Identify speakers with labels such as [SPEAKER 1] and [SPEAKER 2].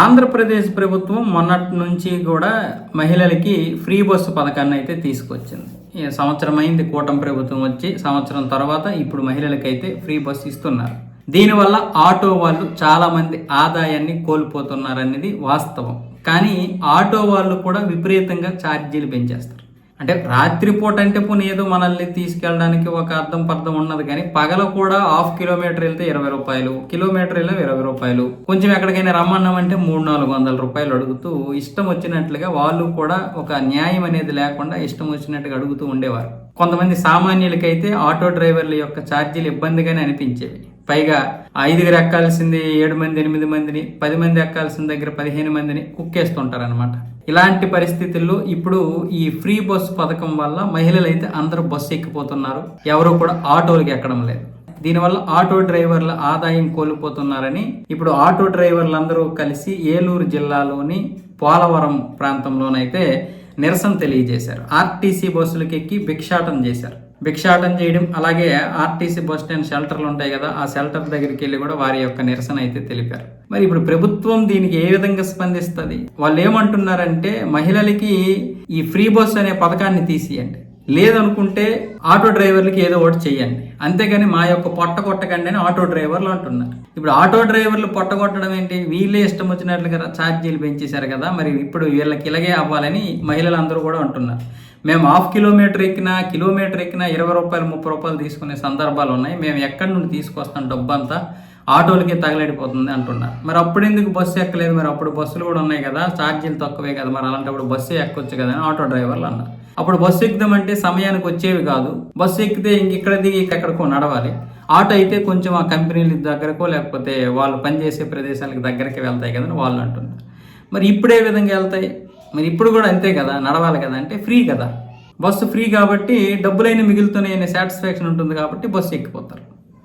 [SPEAKER 1] ఆంధ్రప్రదేశ్ ప్రభుత్వం మొన్నటి నుంచి కూడా మహిళలకి ఫ్రీ బస్సు పథకాన్ని అయితే తీసుకొచ్చింది. ఈ సంవత్సరం అయింది కూటమి ప్రభుత్వం వచ్చి సంవత్సరం తర్వాత ఇప్పుడు మహిళలకైతే ఫ్రీ బస్సు ఇస్తున్నారు. దీనివల్ల ఆటో వాళ్ళు చాలామంది ఆదాయాన్ని కోల్పోతున్నారనేది వాస్తవం. కానీ ఆటో వాళ్ళు కూడా విపరీతంగా ఛార్జీలు పెంచేస్తారు. అంటే రాత్రిపూట అంటే పోనీ ఏదో మనల్ని తీసుకెళ్ళడానికి ఒక అర్థం పర్థం ఉన్నది కానీ పగల కూడా హాఫ్ కిలోమీటర్ వెళ్తే ఇరవై రూపాయలు కిలోమీటర్ వెళ్ళి ఇరవై రూపాయలు. కొంచెం ఎక్కడికైనా రమ్మన్నామంటే మూడు నాలుగు వందల రూపాయలు అడుగుతూ ఇష్టం వచ్చినట్లుగా వాళ్ళు కూడా ఒక న్యాయం అనేది లేకుండా ఇష్టం వచ్చినట్టుగా అడుగుతూ ఉండేవారు. కొంతమంది సామాన్యులకైతే ఆటో డ్రైవర్ల యొక్క ఛార్జీలు ఇబ్బందిగానే అనిపించేవి. పైగా ఐదుగురు ఎక్కాల్సింది ఏడు మంది ఎనిమిది మందిని పది మంది ఎక్కాల్సిన దగ్గర పదిహేను మందిని కుక్కేస్తుంటారు అనమాట ఇలాంటి పరిస్థితుల్లో ఇప్పుడు ఈ ఫ్రీ బస్సు పథకం వల్ల మహిళలు అయితే అందరూ బస్సు ఎక్కిపోతున్నారు. ఎవరు కూడా ఆటోలకి ఎక్కడం లేదు. దీనివల్ల ఆటో డ్రైవర్ల ఆదాయం కోల్పోతున్నారని ఇప్పుడు ఆటో డ్రైవర్లందరూ కలిసి ఏలూరు జిల్లాలోని పోలవరం ప్రాంతంలోనైతే నిరసన తెలియజేశారు. ఆర్టీసీ బస్సులకి ఎక్కి భిక్షాటం చేశారు. భిక్షాటం చేయడం అలాగే ఆర్టీసీ బస్ స్టాండ్ షెల్టర్లు ఉంటాయి కదా ఆ షెల్టర్ దగ్గరికి వెళ్ళి కూడా వారి యొక్క నిరసన అయితే తెలిపారు. మరి ఇప్పుడు ప్రభుత్వం దీనికి ఏ విధంగా స్పందిస్తుంది? వాళ్ళు ఏమంటున్నారంటే మహిళలకి ఈ ఫ్రీ బస్ అనే పథకాన్ని తీసియండి. లేదనుకుంటే ఆటో డ్రైవర్లకి ఏదో ఒకటి చేయండి అంతేగాని మా యొక్క పొట్ట కొట్టకండి అని ఆటో డ్రైవర్లు అంటున్నారు. ఇప్పుడు ఆటో డ్రైవర్లు పొట్ట కొట్టడం ఏంటి? వీళ్ళే ఇష్టం వచ్చినట్లుగా ఛార్జీలు పెంచేశారు కదా మరి ఇప్పుడు వీళ్ళకి ఇలాగే అవ్వాలని మహిళలందరూ కూడా అంటున్నారు. మేము హాఫ్ కిలోమీటర్ ఎక్కినా కిలోమీటర్ ఎక్కినా ఇరవై రూపాయలు ముప్పై రూపాయలు తీసుకునే సందర్భాలు ఉన్నాయి. మేము ఎక్కడి నుండి తీసుకొస్తాం డబ్బు అంతా ఆటోలకి తగలడిపోతుంది అంటున్నారు. మరి అప్పుడు ఎందుకు బస్సు ఎక్కలేదు? మరి అప్పుడు బస్సులు కూడా ఉన్నాయి కదా. ఛార్జీలు తక్కువే కదా. మరి అలాంటప్పుడు బస్సు ఎక్కొచ్చు కదా అని ఆటో డ్రైవర్లు అన్నారు. అప్పుడు బస్సు ఎక్కుదామంటే సమయానికి వచ్చేవి కాదు. బస్సు ఎక్కితే ఇంక ఇక్కడ దిగి ఎక్కడికో నడవాలి. ఆటో అయితే కొంచెం ఆ కంపెనీల దగ్గరకో లేకపోతే వాళ్ళు పనిచేసే ప్రదేశాలకు దగ్గరికి వెళ్తాయి కదా అని వాళ్ళు అంటున్నారు. మరి ఇప్పుడే విధంగా వెళ్తాయి? మరి ఇప్పుడు కూడా అంతే కదా నడవాలి కదా అంటే ఫ్రీ కదా. బస్సు ఫ్రీ కాబట్టి డబ్బులైన మిగులుతున్నాయి అనే సాటిస్ఫాక్షన్ ఉంటుంది కాబట్టి బస్సు ఎక్కిపోతారు.